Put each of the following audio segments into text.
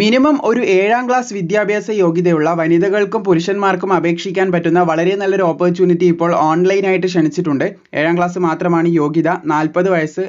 Minimum ഒരു ഏഴാം class വിദ്യാഭ്യാസ യോഗ്യതയുള്ള വനിതകൾക്കും പുരുഷന്മാർക്കും അപേക്ഷിക്കാൻ പറ്റുന്ന വളരെ നല്ലൊരു ഓപ്പർച്യൂണിറ്റി ഇപ്പോൾ ഓൺലൈനായിട്ട് ക്ഷണിച്ചിട്ടുണ്ട്. ഏഴാം ക്ലാസ് മാത്രമാണ് യോഗ്യത. നാൽപ്പത് വയസ്സ്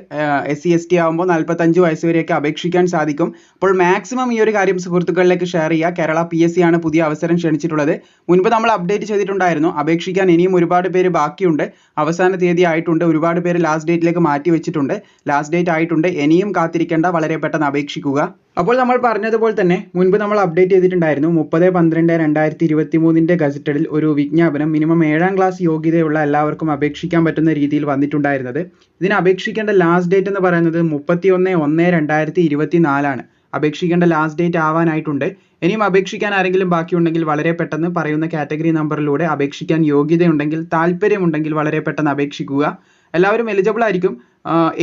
എസ് സി എസ് ടി ആകുമ്പോൾ നാൽപ്പത്തഞ്ച് വയസ്സ് വരെയൊക്കെ അപേക്ഷിക്കാൻ സാധിക്കും. അപ്പോൾ മാക്സിമം ഈ ഒരു കാര്യം സുഹൃത്തുക്കളിലേക്ക് ഷെയർ ചെയ്യുക. കേരള പി എസ് സി ആണ് പുതിയ അവസരം ക്ഷണിച്ചിട്ടുള്ളത്. മുൻപ് നമ്മൾ അപ്ഡേറ്റ് ചെയ്തിട്ടുണ്ടായിരുന്നു. അപേക്ഷിക്കാൻ ഇനിയും ഒരുപാട് പേര് ബാക്കിയുണ്ട്. അവസാന തീയതി ആയിട്ടുണ്ട്. ഒരുപാട് പേര് ലാസ്റ്റ് ഡേറ്റിലേക്ക് മാറ്റി വെച്ചിട്ടുണ്ട്. ലാസ്റ്റ് ഡേറ്റ് ആയിട്ടുണ്ട്. ഇനിയും കാത്തിരിക്കേണ്ട. വളരെ പെട്ടെന്ന് അപേക്ഷിക്കുക. അപ്പോൾ നമ്മൾ പറഞ്ഞതുപോലെ തന്നെ മുൻപ് നമ്മൾ അപ്ഡേറ്റ് ചെയ്തിട്ടുണ്ടായിരുന്നു മുപ്പത് പന്ത്രണ്ട് രണ്ടായിരത്തി ഇരുപത്തി മൂന്നിന്റെ ഗസറ്റഡിൽ ഒരു വിജ്ഞാപനം മിനിമം ഏഴാം ക്ലാസ് യോഗ്യതയുള്ള എല്ലാവർക്കും അപേക്ഷിക്കാൻ പറ്റുന്ന രീതിയിൽ വന്നിട്ടുണ്ടായിരുന്നത്. ഇതിന് അപേക്ഷിക്കേണ്ട ലാസ്റ്റ് ഡേറ്റ് എന്ന് പറയുന്നത് മുപ്പത്തി ഒന്ന് ഒന്ന് രണ്ടായിരത്തി ഇരുപത്തി നാലാണ് അപേക്ഷിക്കേണ്ട ലാസ്റ്റ് ഡേറ്റ് ആവാനായിട്ടുണ്ട്. ഇനിയും അപേക്ഷിക്കാൻ ആരെങ്കിലും ബാക്കിയുണ്ടെങ്കിൽ വളരെ പെട്ടെന്ന് പറയുന്ന കാറ്റഗറി നമ്പറിലൂടെ അപേക്ഷിക്കാൻ യോഗ്യതയുണ്ടെങ്കിൽ താല്പര്യമുണ്ടെങ്കിൽ വളരെ പെട്ടെന്ന് അപേക്ഷിക്കുക. എല്ലാവരും എലിജിബിൾ ആയിരിക്കും.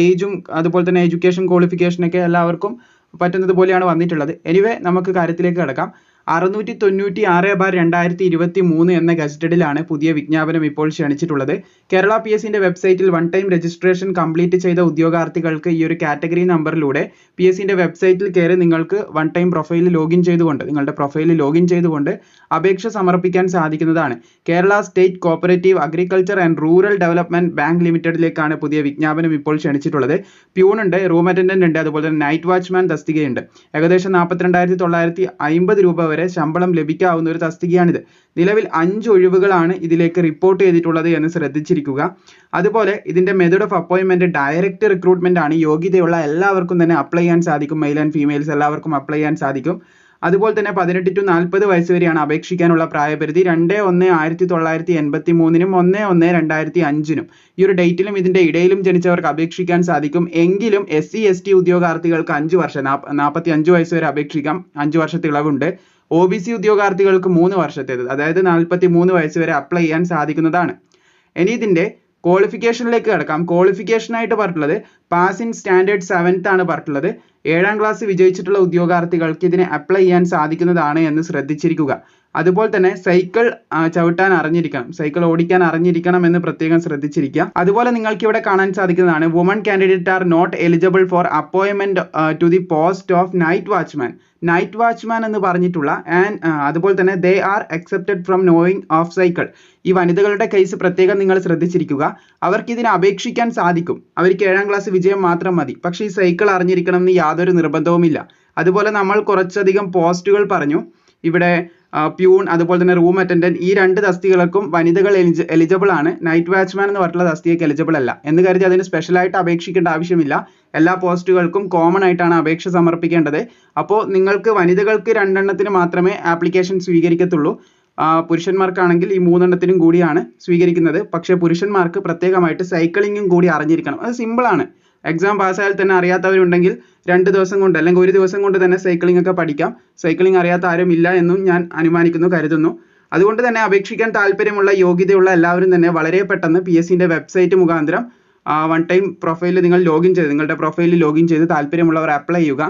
ഏജും അതുപോലെ തന്നെ എഡ്യൂക്കേഷൻ ക്വാളിഫിക്കേഷനൊക്കെ എല്ലാവർക്കും പറ്റുന്നത് പോലെയാണ് വന്നിട്ടുള്ളത്. എനിവേ നമുക്ക് കാര്യത്തിലേക്ക് കിടക്കാം. അറുന്നൂറ്റി തൊണ്ണൂറ്റി ആറ് ബാർ രണ്ടായിരത്തി ഇരുപത്തി മൂന്ന് എന്ന ഗസറ്റഡിലാണ് പുതിയ വിജ്ഞാപനം ഇപ്പോൾ ക്ഷണിച്ചിട്ടുള്ളത്. കേരള പി എസിന്റെ വെബ്സൈറ്റിൽ വൺ ടൈം രജിസ്ട്രേഷൻ കംപ്ലീറ്റ് ചെയ്ത ഉദ്യോഗാർത്ഥികൾക്ക് ഈ ഒരു കാറ്റഗറി നമ്പറിലൂടെ പി എസിന്റെ വെബ്സൈറ്റിൽ കയറി നിങ്ങൾക്ക് വൺ ടൈം പ്രൊഫൈൽ ലോഗിൻ ചെയ്തുകൊണ്ട് നിങ്ങളുടെ പ്രൊഫൈൽ ലോഗിൻ ചെയ്തുകൊണ്ട് അപേക്ഷ സമർപ്പിക്കാൻ സാധിക്കുന്നതാണ്. Kerala state cooperative agriculture and rural development bank ലിമിറ്റഡിലേക്കാണ് പുതിയ വിജ്ഞാപനം ഇപ്പോൾ ക്ഷണിച്ചിട്ടുള്ളത്. ഉണ്ട് റൂം അറ്റൻഡന്റ് ഉണ്ട് അതുപോലെ തന്നെ നൈറ്റ് വാച്ച്മാൻ തസ്തികയുണ്ട്. ഏകദേശം നാൽപ്പത്തിരണ്ടായിരത്തി തൊള്ളായിരത്തി അമ്പത് രൂപ വരെ ശമ്പളം ലഭിക്കാവുന്ന ഒരു തസ്തികയാണിത്. നിലവിൽ അഞ്ച് ഒഴിവുകളാണ് ഇതിലേക്ക് റിപ്പോർട്ട് ചെയ്തിട്ടുള്ളത് എന്ന് ശ്രദ്ധിച്ചിരിക്കുക. അതുപോലെ ഇതിന്റെ മെത്തേഡ് ഓഫ് അപ്പോയിൻമെന്റ് ഡയറക്റ്റ് റിക്രൂട്ട്മെന്റ് ആണ് യോഗ്യതയുള്ള എല്ലാവർക്കും തന്നെ അപ്ലൈ ചെയ്യാൻ സാധിക്കും. മെയിൽ ആൻഡ് ഫീമെയിൽസ് എല്ലാവർക്കും അപ്ലൈ ചെയ്യാൻ സാധിക്കും. അതുപോലെ തന്നെ പതിനെട്ട് ടു നാൽപ്പത് വയസ്സ് വരെയാണ് അപേക്ഷിക്കാനുള്ള പ്രായപരിധി. രണ്ട് ഒന്ന് ആയിരത്തി തൊള്ളായിരത്തി എൺപത്തി മൂന്നിനും ഒന്ന് ഒന്ന് രണ്ടായിരത്തി അഞ്ചിനും. ഈ ഒരു ഡേറ്റിലും ഇതിന്റെ ഇടയിലും ജനിച്ചവർക്ക് അപേക്ഷിക്കാൻ സാധിക്കും. എങ്കിലും എസ് സി എസ് ടി ഉദ്യോഗാർത്ഥികൾക്ക് അഞ്ച് വർഷം നാൽപ്പത്തി അഞ്ച് വയസ്സ് വരെ അപേക്ഷിക്കാം. അഞ്ച് വർഷത്തെ ഇളവുണ്ട് ഒ ബി സി ഉദ്യോഗാർത്ഥികൾക്ക് മൂന്ന് വർഷത്തേത് അതായത് നാൽപ്പത്തി മൂന്ന് വയസ്സ് വരെ അപ്ലൈ ചെയ്യാൻ സാധിക്കുന്നതാണ്. ഇനി ഇതിന്റെ ക്വാളിഫിക്കേഷനിലേക്ക് കടക്കാം. ക്വാളിഫിക്കേഷൻ ആയിട്ട് പറഞ്ഞിട്ടുള്ളത് പാസ് ഇൻ സ്റ്റാൻഡേർഡ് സെവൻത്ത് ആണ് പറഞ്ഞിട്ടുള്ളത്. ഏഴാം ക്ലാസ് വിജയിച്ചിട്ടുള്ള ഉദ്യോഗാർത്ഥികൾക്ക് ഇതിനെ അപ്ലൈ ചെയ്യാൻ സാധിക്കുന്നതാണ് എന്ന് ശ്രദ്ധിച്ചിരിക്കുക. അതുപോലെ തന്നെ സൈക്കിൾ ചവിട്ടാൻ അറിഞ്ഞിരിക്കണം. സൈക്കിൾ ഓടിക്കാൻ അറിഞ്ഞിരിക്കണം എന്ന് പ്രത്യേകം ശ്രദ്ധിച്ചിരിക്കുക. അതുപോലെ നിങ്ങൾക്ക് ഇവിടെ കാണാൻ സാധിക്കുന്നതാണ് woman candidate are not eligible for അപ്പോയിൻമെന്റ് to the post of night watchman night watchman എന്ന് പറഞ്ഞിട്ടുള്ള ആൻഡ് അതുപോലെ തന്നെ they are accepted from knowing of cycle ഈ വനിതകളുടെ കേസ് പ്രത്യേകം നിങ്ങൾ ശ്രദ്ധിച്ചിരിക്കുക. അവർക്ക് ഇതിന് അപേക്ഷിക്കാൻ സാധിക്കും. അവർക്ക് ഏഴാം ക്ലാസ് വിജയം മാത്രം മതി. പക്ഷേ ഈ സൈക്കിൾ അറിഞ്ഞിരിക്കണം എന്ന് യാതൊരു നിർബന്ധവുമില്ല. അതുപോലെ നമ്മൾ കുറച്ചധികം പോസ്റ്റുകൾ പറഞ്ഞു. ഇവിടെ പ്യൂൺ അതുപോലെ തന്നെ റൂം അറ്റൻഡന്റ് ഈ രണ്ട് തസ്തികകൾക്കും വനിതകൾ എലിജിബിൾ ആണ്. നൈറ്റ് വാച്ച്മാൻ എന്ന് പറഞ്ഞിട്ടുള്ള തസ്തികയ്ക്ക് എലിജിബിൾ അല്ല. എന്ന് കരുതി അതിന് സ്പെഷ്യലായിട്ട് അപേക്ഷിക്കേണ്ട ആവശ്യമില്ല. എല്ലാ പോസ്റ്റുകൾക്കും കോമൺ ആയിട്ടാണ് അപേക്ഷ സമർപ്പിക്കേണ്ടത്. അപ്പോൾ നിങ്ങൾക്ക് വനിതകൾക്ക് രണ്ടെണ്ണത്തിന് മാത്രമേ ആപ്ലിക്കേഷൻ സ്വീകരിക്കത്തുള്ളൂ. പുരുഷന്മാർക്കാണെങ്കിൽ ഈ മൂന്നെണ്ണത്തിനും കൂടിയാണ് സ്വീകരിക്കുന്നത്. പക്ഷേ പുരുഷന്മാർക്ക് പ്രത്യേകമായിട്ട് സൈക്ലിങ്ങും കൂടി അറിഞ്ഞിരിക്കണം. അത് സിമ്പിൾ ആണ്. എക്സാം പാസ്സായാൽ തന്നെ അറിയാത്തവരുണ്ടെങ്കിൽ രണ്ട് ദിവസം കൊണ്ട് അല്ലെങ്കിൽ ഒരു ദിവസം കൊണ്ട് തന്നെ സൈക്ലിംഗ് ഒക്കെ പഠിക്കാം. സൈക്ലിംഗ് അറിയാത്ത ആരും ഇല്ല എന്നും ഞാൻ അനുമാനിക്കുന്നു കരുതുന്നു. അതുകൊണ്ട് തന്നെ അപേക്ഷിക്കാൻ താല്പര്യമുള്ള യോഗ്യതയുള്ള എല്ലാവരും തന്നെ വളരെ പെട്ടെന്ന് പി എസ് സിന്റെ വെബ്സൈറ്റ് മുഖാന്തരം വൺ ടൈം പ്രൊഫൈലിൽ നിങ്ങൾ ലോഗിൻ ചെയ്ത് നിങ്ങളുടെ പ്രൊഫൈലിൽ ലോഗിൻ ചെയ്ത് താല്പര്യമുള്ളവർ അപ്ലൈ ചെയ്യുക.